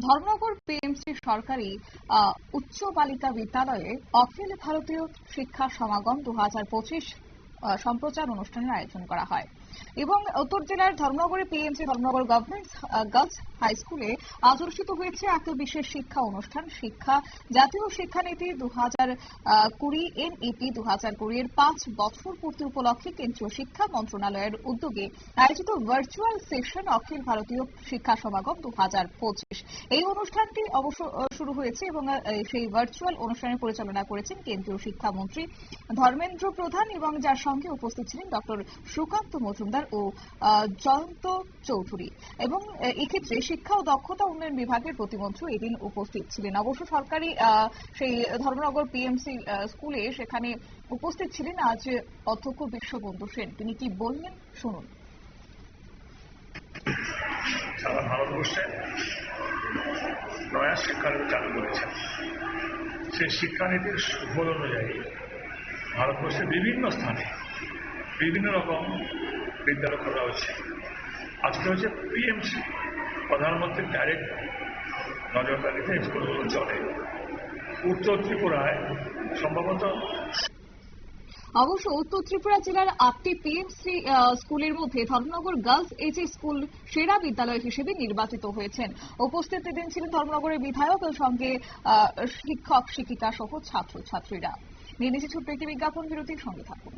Dharmanagar PMC সরকারি উচ্চ বালিকা বিদ্যালয়ে অখিল ভারতীয় শিক্ষা সমাগম দু হাজার পঁচিশ সম্প্রচার অনুষ্ঠানের আয়োজন করা হয়। এবং উত্তর জেলার ধর্মনগরে PMC Dharmanagar government girls high স্কুলে অনুষ্ঠিত হয়েছে এক বিশেষ শিক্ষা অনুষ্ঠান। শিক্ষা, জাতীয় শিক্ষানীতি দু হাজার কুড়ি এনইপি দু হাজার কুড়ি এর পাঁচ বছর পূর্তি উপলক্ষে কেন্দ্রীয় শিক্ষা মন্ত্রণালয়ের উদ্যোগে আয়োজিত ভার্চুয়াল সেশন অখিল ভারতীয় শিক্ষা সমাগম দু হাজার পঁচিশ। এই অনুষ্ঠানটি অবশ্য শুরু হয়েছে এবং সেই ভার্চুয়াল অনুষ্ঠানের পরিচালনা করেছেন কেন্দ্রীয় শিক্ষামন্ত্রী ধর্মেন্দ্র প্রধান এবং যার সঙ্গে উপস্থিত ছিলেন ডক্টর সুকান্ত মজুমদার ও জয়ন্ত চৌধুরী। এবং এক্ষেত্রে শিক্ষা ও দক্ষতা উন্নয়ন বিভাগের প্রতিমন্ত্রী এদিন উপস্থিত ছিলেন। অবশ্য সরকারি সেই ধর্মনগর পিএমসি স্কুলে সেখানে উপস্থিত ছিলেন আজ অধ্যক্ষ বিশ্ববন্ধু সেন। তিনি কি বললেন? শুনুন। নয়া শিক্ষানীতি চালু করেছেন সেই শিক্ষানীতির সুফল অনুযায়ী ভারতবর্ষের বিভিন্ন স্থানে বিভিন্ন রকম বিদ্যালয় খোলা হচ্ছে। আজকে হচ্ছে পিএমসি, প্রধানমন্ত্রীর ডাইরেক্ট নজরদারিতে স্কুলগুলো চলে। উত্তর ত্রিপুরায় সম্ভবত অবশ্য উত্তর ত্রিপুরা জেলার আটটি পিএমসি স্কুলের মধ্যে ধর্মনগর গার্লস এইচ স্কুল সেরা বিদ্যালয় হিসেবে নির্বাচিত হয়েছেন। উপস্থিত এদিন ছিলেন ধর্মনগরের বিধায়ক সঙ্গে শিক্ষক, শিক্ষিকা সহ ছাত্র ছাত্রীরা নিয়ে নিচ্ছে ছোট্ট একটি বিজ্ঞাপন, বিরতির সঙ্গে থাকুন।